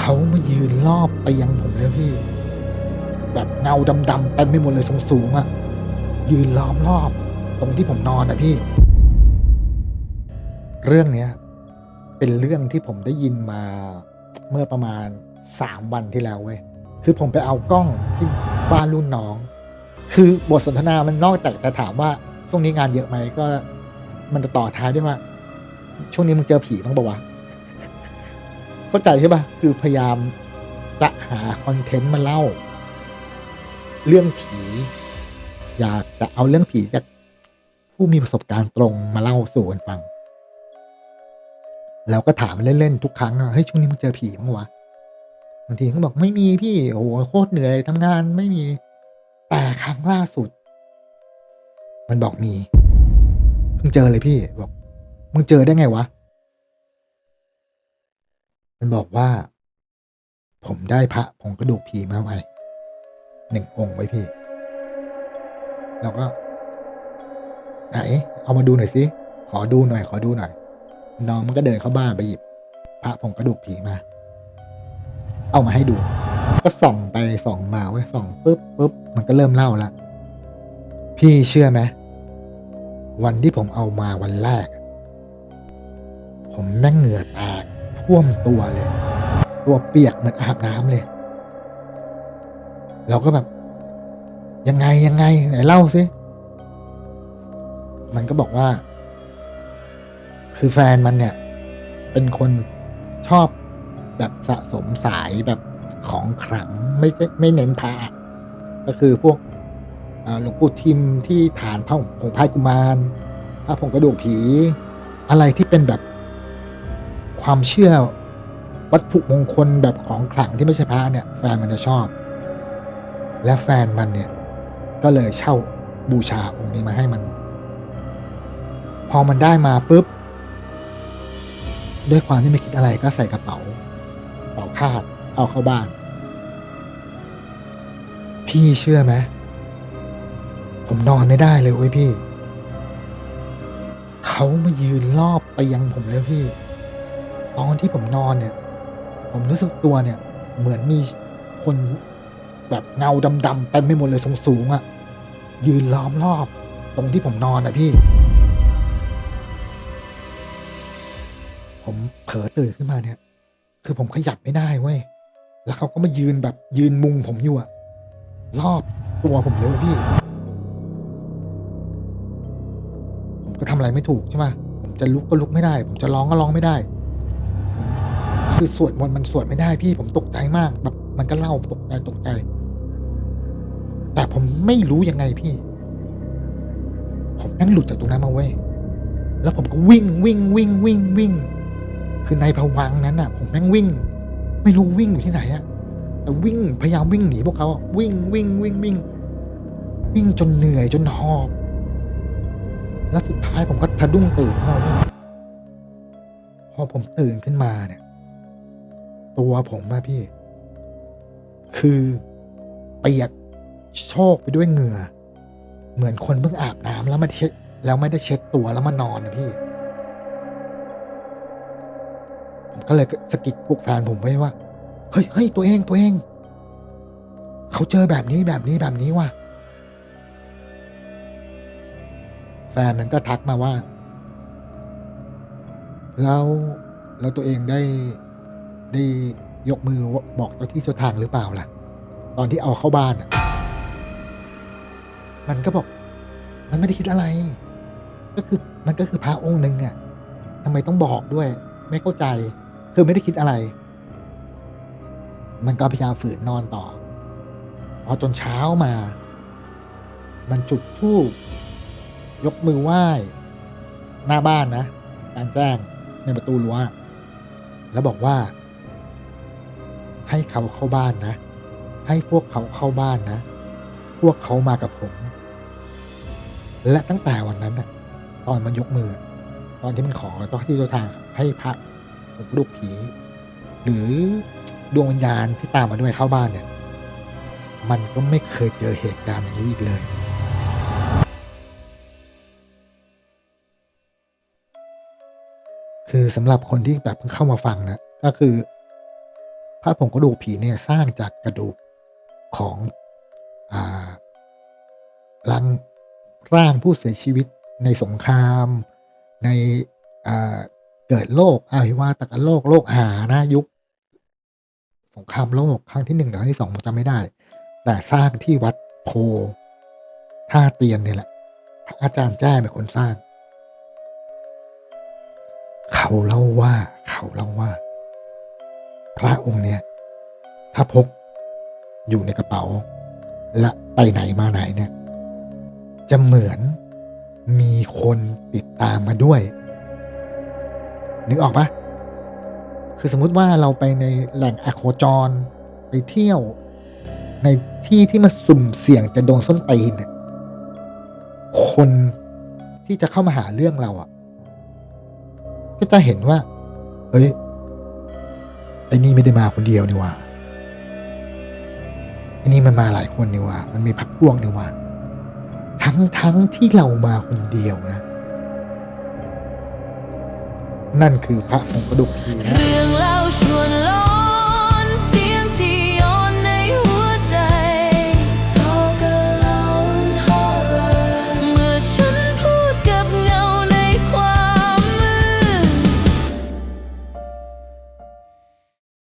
เขามายืนรอบเตียงผมเลยพี่ แบบเงาดำๆเต็มไปหมดเลยสูงๆอะ่ะ ยืนล้อมรอบ ตรงที่ผมนอนอะพี่ เรื่องเนี้ย เป็นเรื่องที่ผมได้ยินมาเมื่อประมาณสามวันที่แล้วเว้ยคือผมไปเอากล้องที่บ้านรุ่นน้อง คือบทสนทนามันนอกจากจะถามว่าช่วงนี้งานเยอะไหมก็ มันจะต่อท้ายด้วยว่า ช่วงนี้มึงเจอผีบ้างปะวะ เข้าใจใช่ปะคือพยายามจะหาคอนเทนต์มาเล่า เรื่องผี อยากจะเอาเรื่องผีจากผู้มีประสบการณ์ตรงมาเล่าสู่กันฟัง แล้วก็ถามเล่น ๆ ทุกครั้งเฮ้ยช่วงนี้มึงเจอผีบ้งวะบางทีเขาบอกไม่มีพี่โอ้โหโคตรเหนื่อยทำงานไม่มีแต่ครั้งล่าสุด มันบอกมีเพิ่งเจอเลยพี่บอกมึงเจอได้ไงวะ มันบอกว่า ผมได้พระผงกระดูกผีมาไว้หนึ่งองค์ไว้พี่ แล้วก็ ไหน เอามาดูหน่อยสิขอดูหน่อย ขอดูหน่อย น้องมันก็เดินเข้าบ้านไปหยิบ พระผงกระดูกผีมา เอามาให้ดู ก็ส่องไปส่องมาไว้ส่องปุ๊บปุ๊บมันก็เริ่มเล่าละพี่เชื่อไหมวันที่ผมเอามาวันแรก ผมแม่งเหงื่อแตก ท่วมตัวเลย ตัวเปียกเหมือนอาบน้ำเลย เราก็แบบ ยังไงยังไงไหนเล่าสิมันก็บอกว่า คือแฟนมันเนี่ย เป็นคนชอบแบบสะสมสายแบบของขลังไม่ใช่ไม่เน้นพระก็คือพวกหลวงปู่ทิมที่ฐานพระผงพายกุมารพระผงกระดูกผี อะไรที่เป็นแบบ ความเชื่อวัตถุมงคลแบบของขลังที่ไม่ใช่พระเนี่ยแฟนมันจะชอบ และแฟนมันเนี่ยก็เลยเช่าบูชาองค์นี้มาให้มัน พอมันได้มาปุ๊บ ด้วยความที่ไม่คิดอะไรก็ใส่กระเป๋าเป๋าคาดเอาเข้าบ้าน พี่เชื่อไหมผมนอนไม่ได้เลยเว้ยพี่ เขามายืนรอบเตียงผมเลยพี่ ตอนที่ผมนอนเนี่ย ผมรู้สึกตัวเนี่ย เหมือนมีคนแบบเงาดำๆเต็มไปหมดเลยสูงๆอะ่ะ ยืนล้อมรอบ ตรงที่ผมนอนอะพี่ ผมเผลอตื่นขึ้นมาเนี่ย คือผมขยับไม่ได้เว้ย แล้วเขาก็มายืนแบบยืนมุงผมอยู่อะรอบตัวผมเลยพี่ ผมก็ทำอะไรไม่ถูกใช่ไหมผมจะลุกก็ลุกไม่ได้ ผมจะร้องก็ร้องไม่ได้ คือสวดมนต์มันสวดไม่ได้พี่ผมตกใจมากแบบมันก็เล่าตกใจตกใจ แต่ผมไม่รู้ยังไงพี่ ผมนั่งหลุดจากตรงนั้นมาเว้ยแล้วผมก็วิ่งวิ่งวิ่งวิ่งวิ่ง คือในภวังนั้นน่ะ ผมแม่งวิ่ง ไม่รู้วิ่งอยู่ที่ไหนอะแต่วิ่งพยายามวิ่งหนีพวกเขาวิ่งวิ่งวิ่งวิ่ง วิ่งจนเหนื่อยจนหอบแล้วสุดท้ายผมก็ทะดุ้งตื่นมาพอผมตื่นขึ้นมาเนี่ย ตัวผมอะพี่ คือเปียกโชกไปด้วยเหงื่อ เหมือนคนเพิ่งอาบน้ำแล้วมาเช็ดแล้วไม่ได้เช็ดตัวแล้วมานอนนะพี่ ผมก็เลยสะกิดปลุกแฟนผมไว้ว่า เฮ้ยเฮ้ยตัวเองตัวเอง เขาเจอแบบนี้แบบนี้แบบนี้ว่ะแฟนมันก็ทักมาว่า แล้วแล้วตัวเองได้ ได้ยกมือบอกเจ้าที่เจ้าทางหรือเปล่าล่ะ ตอนที่เอาเข้าบ้านอะ มันก็บอก มันไม่ได้คิดอะไร ก็คือมันก็คือพระองค์หนึ่งอะทำไมต้องบอกด้วย ไม่เข้าใจ คือไม่ได้คิดอะไร มันก็พยายามฝืนนอนต่อ พอจนเช้ามา มันจุดธูปยกมือไหว้ หน้าบ้านนะกลารแจ้งในประตูรั้วแล้วบอกว่า ให้เขาเข้าบ้านนะ ให้พวกเขาเข้าบ้านนะ พวกเขามากับผม และตั้งแต่วันนั้นตอนมันยกมือ ตอนที่มันขอเจ้าที่เจ้าทางให้พระลูกผี หรือดวงวิญญาณที่ตามมาด้วยเข้าบ้านเนี่ย มันก็ไม่เคยเจอเหตุการณ์อย่างนี้อีกเลยคือสำหรับคนที่แบบเพิ่งเข้ามาฟังนะก็คือ พระผงกระดูกผีเนี่ยสร้างจากกระดูกของอร่างร่างผู้เสียชีวิตในสงคราม ในเกิดโรคอาหิวาตกโรคโรคหานะยุค สงครามโลกครั้งที่หนึ่งหรือครั้งที่สองผมจำไม่ได้ แต่สร้างที่วัดโพท่าเตียนเนี่ยแหละ พระอาจารย์แจ้เป็นคนสร้าง เขาเล่าว่าเขาเล่าว่า พระองค์เนี่ยถ้าพกอยู่ในกระเป๋า และไปไหนมาไหนเนี่ย จะเหมือนมีคนติดตามมาด้วย นึกออกปะคือสมมุติว่าเราไปในแหล่งอะโคจรไปเที่ยว ในที่ที่มันสุ่มเสี่ยงจะโดนส้นตีนเนี่ยคนที่จะเข้ามาหาเรื่องเราอะ ก็จะเห็นว่า เฮ้ย ไอ้นี่ไม่ได้มาคนเดียวนี่ว่าไอ้นี่มันมาหลายคนนี่ว่า มันมีพักพวกนี่ว่า ทั้งทั้งที่เรามาคนเดียวนะ นั่นคือพระองค์กระดูกผีนะเรื่องเล่าชวน